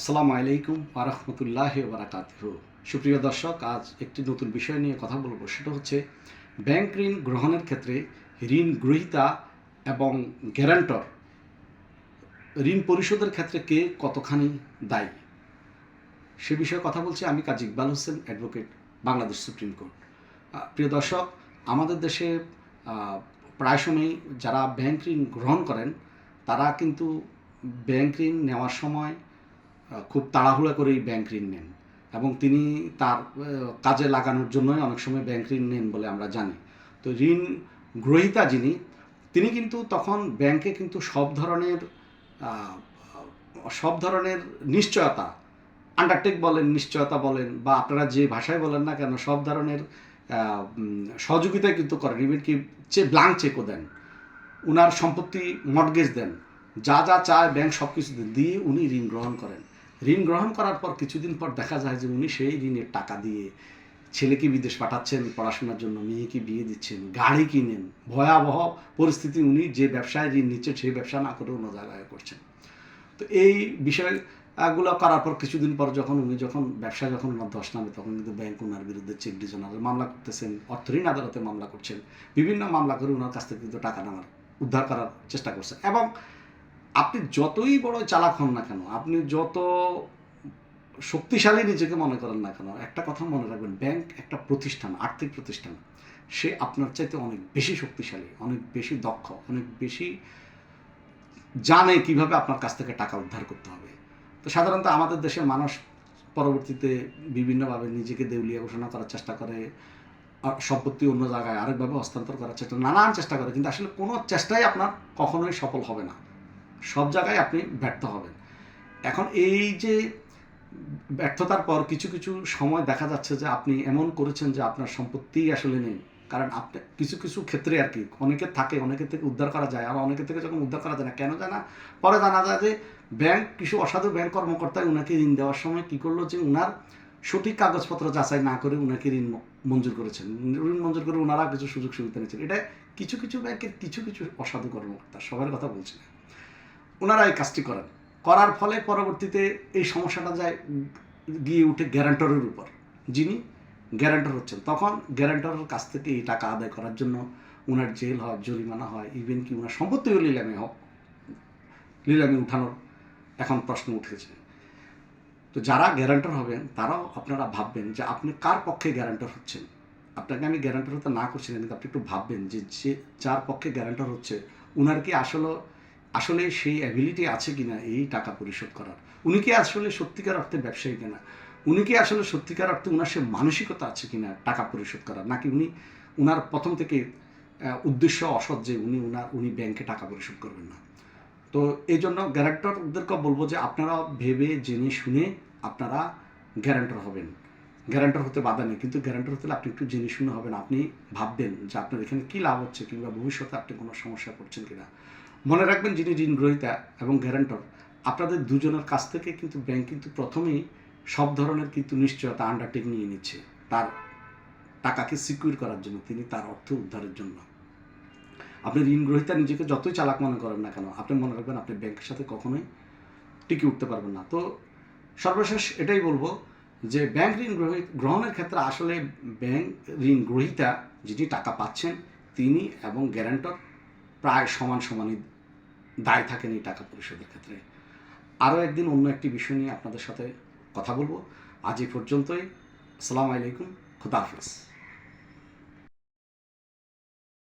আসসালামু আলাইকুম আরহামতুল্লাহ বারাকাত সুপ্রিয় দর্শক, আজ একটি নতুন বিষয় নিয়ে কথা বলব। সেটা হচ্ছে ব্যাংক ঋণ গ্রহণের ক্ষেত্রে ঋণ গ্রহীতা এবং গ্যারান্টর ঋণ পরিশোধের ক্ষেত্রে কে কতখানি দায়ী? সে বিষয়ে কথা বলছি আমি Kazi Iqbal Hossain, advocate Bangladesh supreme court. প্রিয় দর্শক, আমাদের দেশে প্রায় সময়ই যারা ব্যাংক ঋণ গ্রহণ করেন, তারা কিন্তু ব্যাংক ঋণ নেওয়ার সময় খুব তাড়াহুড়া করেই ব্যাংক ঋণ নেন। এবং তিনি তার কাজে লাগানোর জন্যই অনেক সময় ব্যাংক ঋণ নেন বলে আমরা জানি। তো ঋণ গ্রহীতা যিনি, তিনি কিন্তু তখন ব্যাংকে কিন্তু সব ধরনের সব ধরনের নিশ্চয়তা আন্ডারটেক বলেন, নিশ্চয়তা বলেন, বা আপনারা যে ভাষায় বলেন না কেন, সব ধরনের সহযোগিতা কিন্তু করেন। ইভেন কি চে ব্লাঙ্ক চেকও দেন, উনার সম্পত্তি মর্গেজ দেন, যা যা চায় ব্যাংক সব কিছু দিয়ে উনি ঋণ গ্রহণ করেন। ঋণ গ্রহণ করার পর কিছুদিন পর দেখা যায় যে উনি সেই ঋণের টাকা দিয়ে ছেলেকে বিদেশ পাঠাচ্ছেন পড়াশোনার জন্য, মেয়েকে বিয়ে দিচ্ছেন, গাড়ি কিনেন, ভয়াবহ পরিস্থিতি উনি যে ব্যবসায় ঋণ নিচ্ছেন সেই ব্যবসা না করে অন্য জায়গায় করছেন। তো এই বিষয়গুলো করার পর কিছুদিন পর যখন উনি যখন ব্যবসা যখন ওনার ধস নামে, তখন কিন্তু ব্যাংক ওনার বিরুদ্ধে চেক ডিজনারের মামলা করতেছেন অর্থঋণ আদালতে মামলা করছেন, বিভিন্ন মামলা করে ওনার কাছ থেকে কিন্তু টাকা নেওয়ার উদ্ধার করার চেষ্টা করছেন এবং আপনি যতই বড় চালাক হন না কেন, আপনি যত শক্তিশালী নিজেকে মনে করেন না কেন, একটা কথা মনে রাখবেন, ব্যাংক একটা প্রতিষ্ঠান, আর্থিক প্রতিষ্ঠান, সে আপনার চাইতে অনেক বেশি শক্তিশালী, অনেক বেশি দক্ষ, অনেক বেশি জানে কীভাবে আপনার কাছ থেকে টাকা উদ্ধার করতে হবে। তো সাধারণত আমাদের দেশের মানুষ পরবর্তীতে বিভিন্নভাবে নিজেকে দেউলিয়া ঘোষণা করার চেষ্টা করে সম্পত্তি অন্য জায়গায় আরেকভাবে হস্তান্তর করার চেষ্টা, নানান চেষ্টা করে, কিন্তু আসলে কোনো চেষ্টাই আপনার কখনোই সফল হবে না। সব জায়গায় আপনি ব্যর্থ হবেন। এখন এই যে ব্যর্থতার পর কিছু কিছু সময় দেখা যাচ্ছে যে আপনি এমন করেছেন যে আপনার সম্পত্তি আসলে নেই। কারণ আপনি, কিছু কিছু ক্ষেত্রে আর কি অনেকের থাকে অনেকের থেকে উদ্ধার করা যায় আর অনেকের থেকে যখন উদ্ধার করা যায় না, কেন জানা পরে জানা যায় যে ব্যাংক, কিছু অসাধু ব্যাংক কর্মকর্তায় উনাকে ঋণ দেওয়ার সময় কি করল যে উনার সঠিক কাগজপত্র যাচাই না করে উনাকে ঋণ মঞ্জুর করেছেন। ঋণ মঞ্জুর করে ওনারা কিছু সুযোগ সুবিধা নিয়েছেন। এটা কিছু কিছু ব্যাংকের কিছু কিছু অসাধু কর্মকর্তা, সবার কথা বলছি না। ওনারা এই কাজটি করেন। করার ফলে পরবর্তীতে এই সমস্যাটা যায় গিয়ে উঠে গ্যারান্টরের উপর। যিনি গ্যারান্টর হচ্ছেন। তখন গ্যারান্টরের কাছ থেকে এই টাকা আদায় করার জন্য ওনার জেল হয়, জরিমানা হয় ইভেন কি ওনার সম্পত্তিও নিলামে হোক নিলামে উঠানোর এখন প্রশ্ন উঠেছে। তো যারা গ্যারান্টর হবেন, তারাও আপনারা ভাববেন যে আপনি কার পক্ষে গ্যারান্টর হচ্ছেন? আপনাকে আমি গ্যারান্টর হতে না করছি না, কিন্তু আপনি একটু ভাববেন যে যে যার পক্ষে গ্যারান্টর হচ্ছে ওনার কি আসলে আসলে সেই অ্যাবিলিটি আছে কিনা এই টাকা পরিশোধ করার? উনি কি আসলে সত্যিকার অর্থে ব্যবসায়ী কিনা? উনি কি আসলে সত্যিকার অর্থে উনার সে মানসিকতা আছে কিনা টাকা পরিশোধ করার? নাকি উনি উনার প্রথম থেকে উদ্দেশ্য অসৎ যে উনি উনার, উনি ব্যাংকে টাকা পরিশোধ করবেন না। তো এই জন্য গ্যারান্টরদেরকে বলব যে আপনারা ভেবে, জেনে, শুনে আপনারা গ্যারান্টর হবেন। গ্যারান্টর হতে বাধা নেই। কিন্তু গ্যারান্টর হতে আপনি একটু জেনে শুনে হবেন। আপনি ভাববেন যে আপনার এখানে কী লাভ হচ্ছে কিংবা ভবিষ্যতে আপনি কোনো সমস্যা পড়ছেন কিনা। মনে রাখবেন যিনি ঋণ গ্রহীতা এবং গ্যারান্টর, আপনাদের দুজনের কাছ থেকে কিন্তু ব্যাংক কিন্তু প্রথমেই সব ধরনের কিন্তু নিশ্চয়তা আন্ডারটেক নিয়ে নিচ্ছে। তার টাকাকে সিকিউর করার জন্য, তিনি তার অর্থ উদ্ধারের জন্য। আপনি ঋণ গ্রহীতা নিজেকে যতই চালাক মনে করেন না কেন, আপনি মনে রাখবেন আপনি ব্যাংকের সাথে কখনোই টিকে উঠতে পারবেন না। তো সর্বশেষ এটাই বলব যে ব্যাংক ঋণ গ্রহী, গ্রহণের ক্ষেত্রে আসলে ব্যাংক ঋণ গ্রহীতা যিনি টাকা পাচ্ছেন, তিনি এবং গ্যারান্টর প্রায় সমান সমানই দায় থাকেন এই টাকা পরিশোধের ক্ষেত্রে। আরও একদিন অন্য একটি বিষয় নিয়ে আপনাদের সাথে কথা বলব। আজ এই পর্যন্তই। আসসালামু আলাইকুম। খুদা হাফেজ।